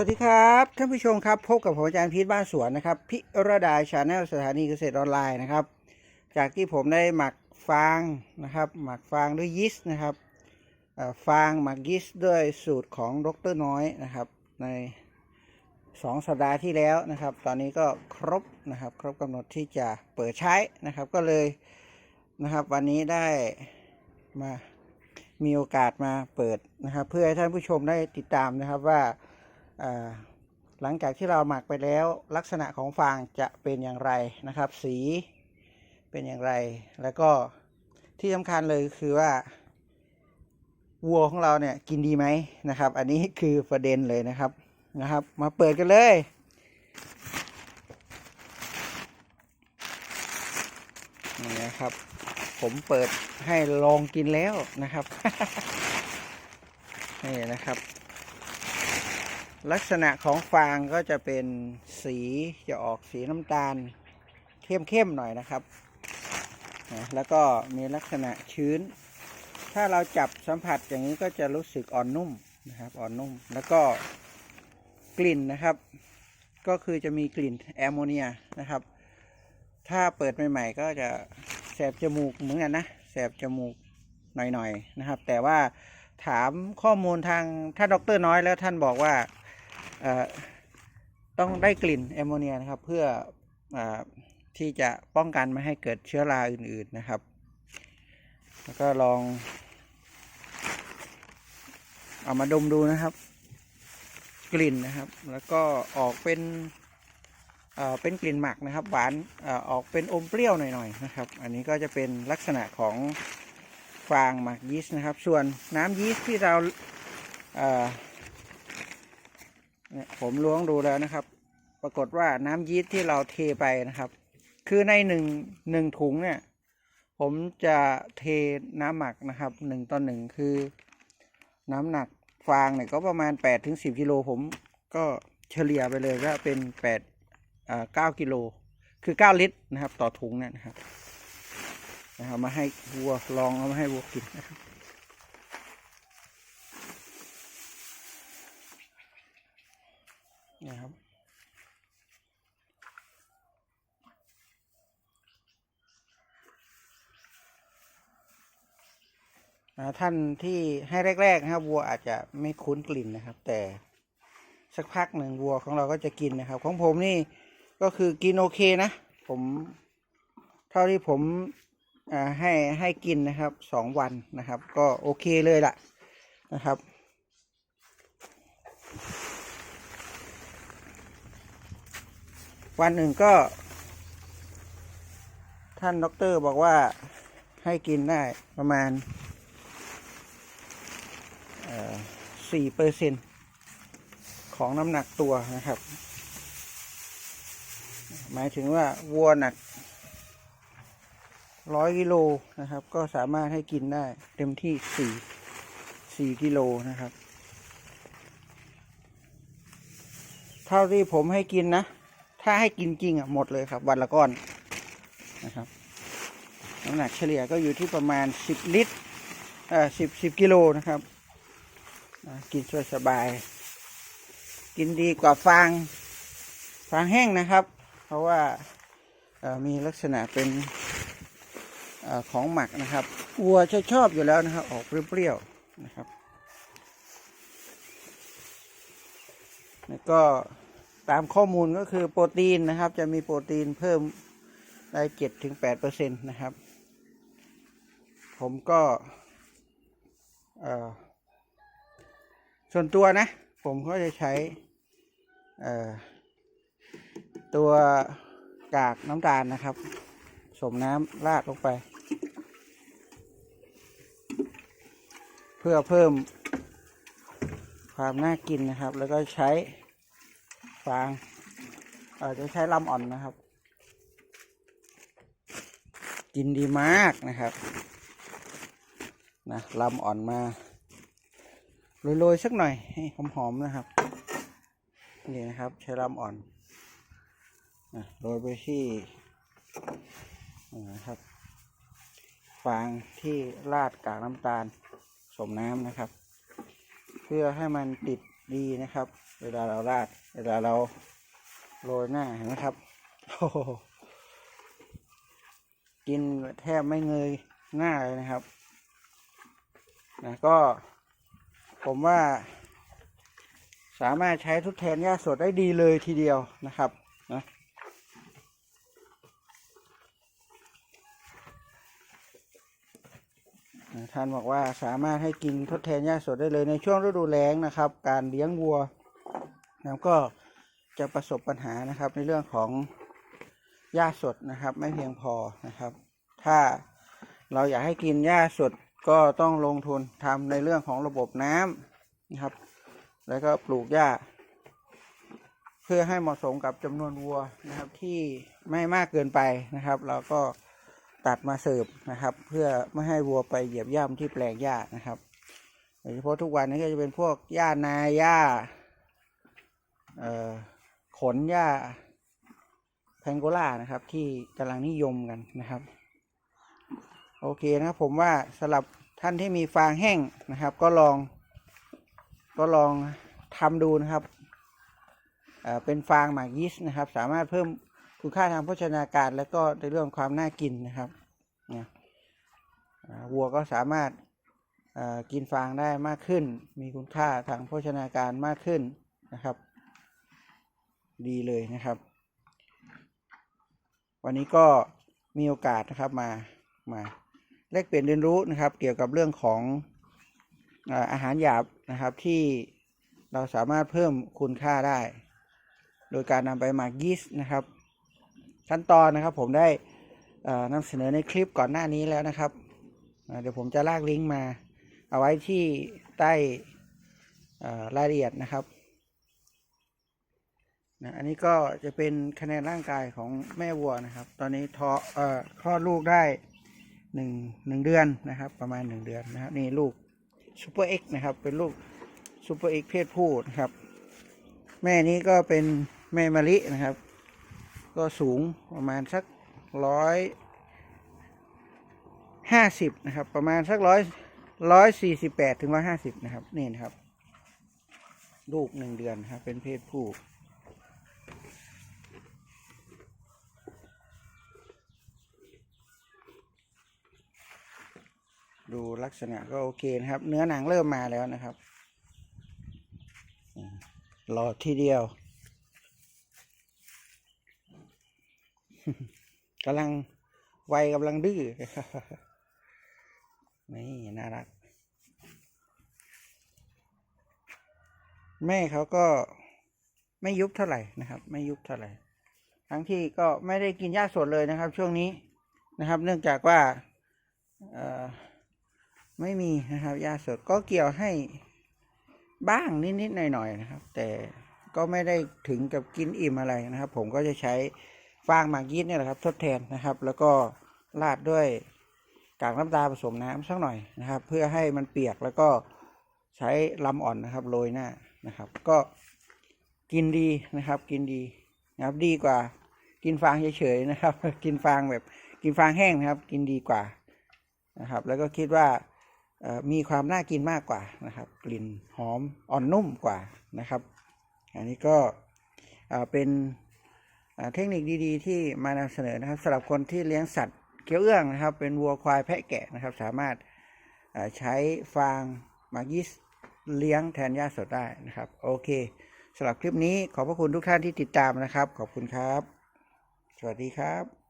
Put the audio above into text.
วัสดีครับท่านผู้ชมครับพบกับผมอาจารย์พีทบ้านสวนนะครับ พิรดาชาแนลสถานีเกษตรออนไลน์นะครับ จากที่ผมได้หมักฟางนะครับ หมักฟางด้วยยีสต์นะครับฟางหมักยีสต์ด้วยสูตรของดรน้อยนะครับ ในสองสัปดาห์ที่แล้วนะครับ ตอนนี้ก็ครบนะครับ ครบกำหนดที่จะเปิดใช้นะครับ ก็เลยนะครับ วันนี้ได้มามีโอกาสมาเปิดนะครับ เพื่อให้ท่านผู้ชมได้ติดตามนะครับว่า หลังจากที่เราหมักไปแล้ว ลักษณะของฟางจะเป็นอย่างไรนะครับ สีเป็นอย่างไร แล้วก็ที่สำคัญเลยคือว่าวัวของเราเนี่ยกินดีไหมนะครับ อันนี้คือประเด็นเลยนะครับนะครับ มาเปิดกันเลย นี่นะครับ ผมเปิดให้ลองกินแล้วนะครับ นี่นะครับ ลักษณะของฟางก็จะเป็นสีจะออกสีน้ำตาลเข้มๆหน่อยนะครับ แล้วก็มีลักษณะชื้น ถ้าเราจับสัมผัสอย่างนี้ก็จะรู้สึกอ่อนนุ่มนะครับ อ่อนนุ่ม แล้วก็กลิ่นนะครับ ก็คือจะมีกลิ่นแอมโมเนียนะครับ ถ้าเปิดใหม่ ๆ ก็จะแสบจมูกเหมือนกันนะ แสบจมูกหน่อยๆนะครับ แต่ว่าถามข้อมูลทางท่านดรน้อยแล้วท่านบอกว่า ต้องได้กลิ่นแอมโมเนียนะครับ เพื่ออที่จะป้องกันไม่ให้เกิดเชื้อราอื่นๆนะครับ แล้วก็ลอง เอามาดมดูนะครับ กลิ่นนะครับ แล้วก็ออกเป็นเเป็นกลิ่นหมักนะครับ หวานอ่อออกเป็นอมเปรี้ยวหน่อยๆนะครับ อันนี้ก็จะเป็นลักษณะของฟางหมักยีสต์นะครับ ส่วนน้ำยีสต์ที่เรา เนี่ยผมล้วงดูแล้วนะครับ ปรากฏว่าน้ำยีสต์ที่เราเทไปนะครับ คือในหนึ่งหนึ่งถุงเนี่ย ผมจะเทน้ำหมักนะครับหนึ่งต่อหนึ่งคือ น้ำหนักฟางเนี่ยก็ประมาณแปดถึงสิบกิโลผมก็เฉลี่ยไปเลยว่าเป็นแปดอ่าเก้ากิโลคือเก้าลิตรนะครับ ต่อถุงเนี่ยนะครับนะครับมาให้วัวลองเอามาให้วัวกินนะครับ นะครับ ท่านที่ให้แรกๆนะครับวัวอาจจะไม่คุ้นกลิ่นนะครับ แต่สักพักหนึ่งวัวของเราก็จะกินนะครับ ของผมนี่ก็คือกินโอเคนะ ผมเท่าที่ผมให้ให้กินนะครับสองวันนะครับ ก็โอเคเลยล่ะนะครับ วันหนึ่งก็ ท่านด็อกเตอร์บอกว่าให้กินได้ประมาณสี่เปอร์เซ็นของน้ำหนักตัวนะครับ หมายถึงว่าวัวหนักร้อยกิโลนะครับ ก็สามารถให้กินได้เต็มที่สี่สี่กิโลนะครับ เท่าที่ผมให้กินนะ ถ้าให้กินจริงอะหมดเลยครับ วันละก้อนนะครับน้ำหนักเฉลี่ยก็อยู่ที่ประมาณสิบลิตรเอ่อสิบสิบกิโลนะครับกินสวยสบาย กินดีกว่าฟางฟางแห้งนะครับ เพราะว่ามีลักษณะเป็นอของหมักนะครับวัวจะชอบอยู่แล้วนะครับ ออกเปรี้ยวๆนะครับ แล้วก็ ตามข้อมูลก็คือโปรตีนนะครับ จะมีโปรตีนเพิ่มได้เจ็ดถึงแปดเปอร์เซ็นต์นะครับ ผมก็ส่วนตัวนะ ผมก็จะใช้ตัวกากน้ำตาลนะครับ สมน้ำราดลงไป เพื่อเพิ่มความน่ากินนะครับ แล้วก็ใช้ ฟางเออจะใช้ลำอ่อนนะครับ กินดีมากนะครับนะลำอ่อนมาโรยๆสักหน่อยให้หอมๆนะครับนี่นะครับใช้ลำอ่อนนะโรยไปที่นี่นะครับฟางที่ราดกากน้ำตาลสมน้ำนะครับ เพื่อให้มันติด ดีนะครับ เวลาเราราด เวลาเราโรยหน้าเห็นไหมครับโอ้กินแทบไม่เงยหน้าเลยนะครับนะก็ผมว่าสามารถใช้ทดแทนหญ้าสดได้ดีเลยทีเดียวนะครับนะนะ ท่านบอกว่าสามารถให้กินทดแทนหญ้าสดได้เลยในช่วงฤดูแล้งนะครับ การเลี้ยงวัวนะก็จะประสบปัญหานะครับ ในเรื่องของหญ้าสดนะครับ ไม่เพียงพอนะครับ ถ้าเราอยากให้กินหญ้าสดก็ต้องลงทุนทำในเรื่องของระบบน้ำนะครับ แล้วก็ปลูกหญ้า เพื่อให้เหมาะสมกับจำนวนวัวนะครับที่ไม่มากเกินไปนะครับ เราก็ ตัดมาเสิร์ฟนะครับ เพื่อไม่ให้วัวไปเหยียบย่ำที่แปลงหญ้านะครับโดยเฉพาะทุกวันนี้ก็จะเป็นพวกหญ้านาหญ้าเอ่อขนหญ้าแพงโกล่านะครับ ที่กำลังนิยมกันนะครับ โอเคนะครับผมว่าสำหรับท่านที่มีฟางแห้งนะครับ ก็ลอง ก็ลองทำดูนะครับเเป็นฟางหมากยีสต์นะครับ สามารถเพิ่ม คุณค่าทางโภชนาการ และก็ในเรื่องความน่ากินนะครับวัวก็สามารถกินฟางได้มากขึ้น มีคุณค่าทางโภชนาการมากขึ้นนะครับ ดีเลยนะครับ วันนี้ก็มีโอกาสนะครับมามาแลกเปลี่ยนเรียนรู้นะครับ เกี่ยวกับเรื่องของอาอาหารหยาบนะครับที่เราสามารถเพิ่มคุณค่าได้ โดยการนำไปหมักยีสต์นะครับ ขั้นตอนนะครับผมได้นำเสนอในคลิปก่อนหน้านี้แล้วนะครับ เดี๋ยวผมจะลากลิงก์มา เอาไว้ที่ใต้รายละเอียดนะครับนะอันนี้ก็จะเป็นคะแนนร่างกายของแม่วัวนะครับ ตอนนี้ท้อเอ่อคลอดลูกได้หนึ่งหนึ่งเดือนนะครับ ประมาณหนึ่งเดือนนะครับนี่ลูกซูเปอร์เอ็กนะครับ เป็นลูกซูเปอร์เอ็กเพศผู้นะครับ แม่นี้ก็เป็นแม่มะลินะครับ ก็สูงประมาณสักร้อยห้าสิบนะครับ ประมาณสักร้อยร้อยสี่สิบแปดถึงร้อยห้าสิบนะครับ นี่นะครับ ลูกหนึ่งเดือนครับ เป็นเพศผู้ดูลักษณะก็โอเคนะครับ เนื้อหนังเริ่มมาแล้วนะครับรอทีเดียว กำลังวัยกำลังดื้อนี่น่ารัก แม่เขาก็ไม่ยุบเท่าไหร่นะครับ ไม่ยุบเท่าไหร่ ทั้งที่ก็ไม่ได้กินหญ้าสดเลยนะครับ ช่วงนี้นะครับ เนื่องจากว่าไม่มีนะครับยาสดก็เกี่ยวให้บ้างนิดๆหน่อยๆนะครับ แต่ก็ไม่ได้ถึงกับกินอิ่มอะไรนะครับ ผมก็จะใช้ ฟางหมากยีสต์เนี่ยแหละครับ ทดแทนนะครับ แล้วก็ราดด้วยกากน้ำตาผสมน้ำสักหน่อยนะครับ เพื่อให้มันเปียกแล้วก็ใช้ลำอ่อนนะครับโรยหน้านะครับ ก็กินดีนะครับ กินดีนะครับดีกว่า กินฟางเฉยๆนะครับ กินฟางแบบกินฟางแห้งนะครับ กินดีกว่านะครับ แล้วก็คิดว่ามีความน่ากินมากกว่านะครับ กลิ่นหอมอ่อนนุ่มกว่านะครับ อันนี้ก็เป็น เทคนิคดีๆ ที่มานำเสนอนะครับสำหรับคนที่เลี้ยงสัตว์เกี้ยวเอื้องนะครับ เป็นวัวควายแพะแกะนะครับ สามารถใช้ฟางมายิสเลี้ยงแทนหญ้าสดได้นะครับ โอเคสำหรับคลิปนี้ขอบพระคุณทุกท่านที่ติดตามนะครับ ขอบคุณครับ สวัสดีครับ